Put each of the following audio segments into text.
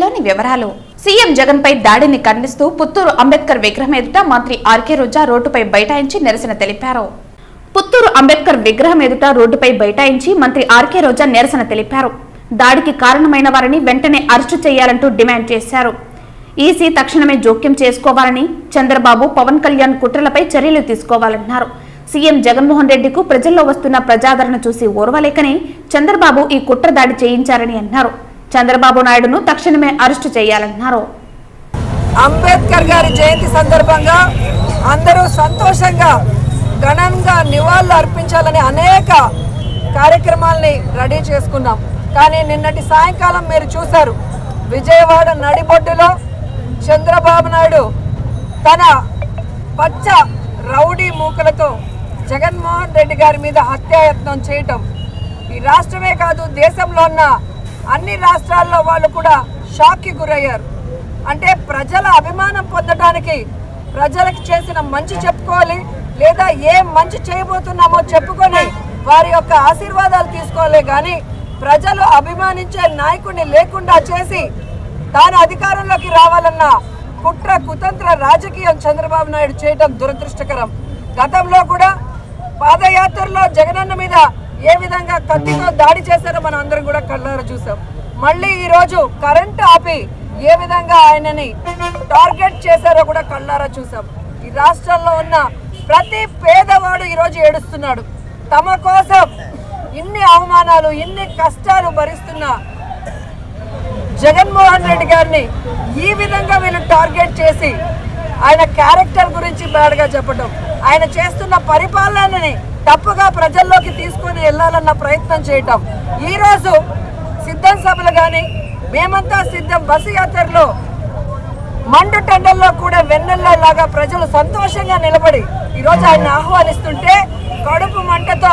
వార్తల్లోని వివరాలు. సీఎం జగన్ పై దాడిని ఖండిస్తూ పుత్తూరు అంబేద్కర్ విగ్రహం ఎదుట మంత్రి ఆర్కే రోజా రోడ్డుపై బైఠాయించి నిరసన తెలిపారు. పుత్తూరు అంబేద్కర్ విగ్రహం ఎదుట రోడ్డుపై బైఠాయించి మంత్రి ఆర్కే రోజా నిరసన తెలిపారు. దాడికి కారణమైన వారిని వెంటనే అరెస్టు చేయాలంటూ డిమాండ్ చేశారు. ఈసీ తక్షణమే జోక్యం చేసుకోవాలని చంద్రబాబు పవన్ కళ్యాణ్ కుట్రలపై చర్యలు తీసుకోవాలన్నారు సీఎం జగన్మోహన్ రెడ్డికు ప్రజల్లో వస్తున్న ప్రజాదరణ చూసి ఓర్వలేకనే చంద్రబాబు ఈ కుట్ర దాడి చేయించారని అన్నారు. చంద్రబాబు నాయుడును తక్షణమే అరెస్టు చేయాలన్నారు. అంబేద్కర్ గారి జయంతి సందర్భంగా అందరూ సంతోషంగా ఘనంగా నివాళులు అర్పించాలని అనేక కార్యక్రమాల్ని రెడీ చేసుకున్నాం. కానీ నిన్నటి సాయంకాలం మీరు చూశారు విజయవాడ నడిబొడ్డులో చంద్రబాబు నాయుడు తన పచ్చ రౌడీ మూకలతో జగన్మోహన్ రెడ్డి గారి మీద హత్యాయత్నం చేయటం ఈ రాష్ట్రమే కాదు దేశంలో ఉన్న అన్ని రాష్ట్రాల్లో వాళ్ళు కూడా షాక్కి గురయ్యారు. అంటే ప్రజల అభిమానం పొందడానికి ప్రజలకు చేసిన మంచి చెప్పుకోవాలి లేదా ఏ మంచి చేయబోతున్నామో చెప్పుకొని వారి యొక్క ఆశీర్వాదాలు తీసుకోవాలి. కానీ ప్రజలు అభిమానించే నాయకుడిని లేకుండా చేసి తాను అధికారంలోకి రావాలన్న కుట్ర కుతంత్ర రాజకీయం చంద్రబాబు నాయుడు చేయడం దురదృష్టకరం. గతంలో కూడా పాదయాత్రలో జగనన్న మీద ఏ విధంగా కత్తితో దాడి చేశారో మనం అందరం కూడా కళ్ళారా చూసాం. మళ్ళీ ఈ రోజు కరెంట్ ఆపి ఏ విధంగా ఆయనని టార్గెట్ చేశారో కూడా కళ్ళారా చూసాం. ఈ రాష్ట్రంలో ఉన్న ప్రతి పేదవాడు ఈరోజు ఏడుస్తున్నాడు. తమ కోసం ఇన్ని అవమానాలు ఇన్ని కష్టాలు భరిస్తున్న జగన్మోహన్ రెడ్డి గారిని ఈ విధంగా వీళ్ళు టార్గెట్ చేసి ఆయన క్యారెక్టర్ గురించి బ్యాడ్గా చెప్పడం ఆయన చేస్తున్న పరిపాలనని తప్పుగా ప్రజల్లోకి తీసుకొని వెళ్ళాలన్న ప్రయత్నం చేయటం. ఈరోజు సిద్ధం సభలు కానీ మేమంతా సిద్ధం బస్సు యాత్రలో మండు టెండల్లో కూడా వెన్నెల్లో లాగా ప్రజలు సంతోషంగా నిలబడి ఈరోజు ఆయన ఆహ్వానిస్తుంటే కడుపు మంటతో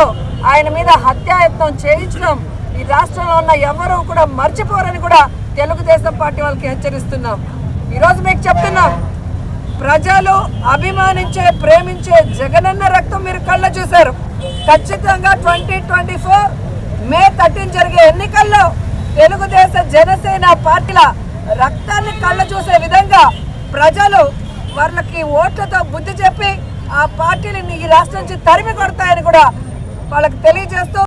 ఆయన మీద హత్యాయత్నం చేయించడం ఈ రాష్ట్రంలో ఉన్న ఎవరూ కూడా మర్చిపోరని కూడా తెలుగుదేశం పార్టీ వాళ్ళకి హెచ్చరిస్తున్నాం. ఈరోజు మీకు చెప్తున్నాం ప్రజలు అభిమానించే ప్రేమించే జగనన్న రక్తం మీరు కళ్ళ చూశారు. ఖచ్చితంగా twenty twenty four May thirteen జరిగే ఎన్నికల్లో తెలుగుదేశ జనసేన పార్టీల రక్తాన్ని కళ్ళ చూసే విధంగా ప్రజలు వాళ్ళకి ఓట్లతో బుద్ధి చెప్పి ఆ పార్టీని ఈ రాష్ట్రం నుంచి తరిమి కొడతాయని కూడా వాళ్ళకి తెలియజేస్తూ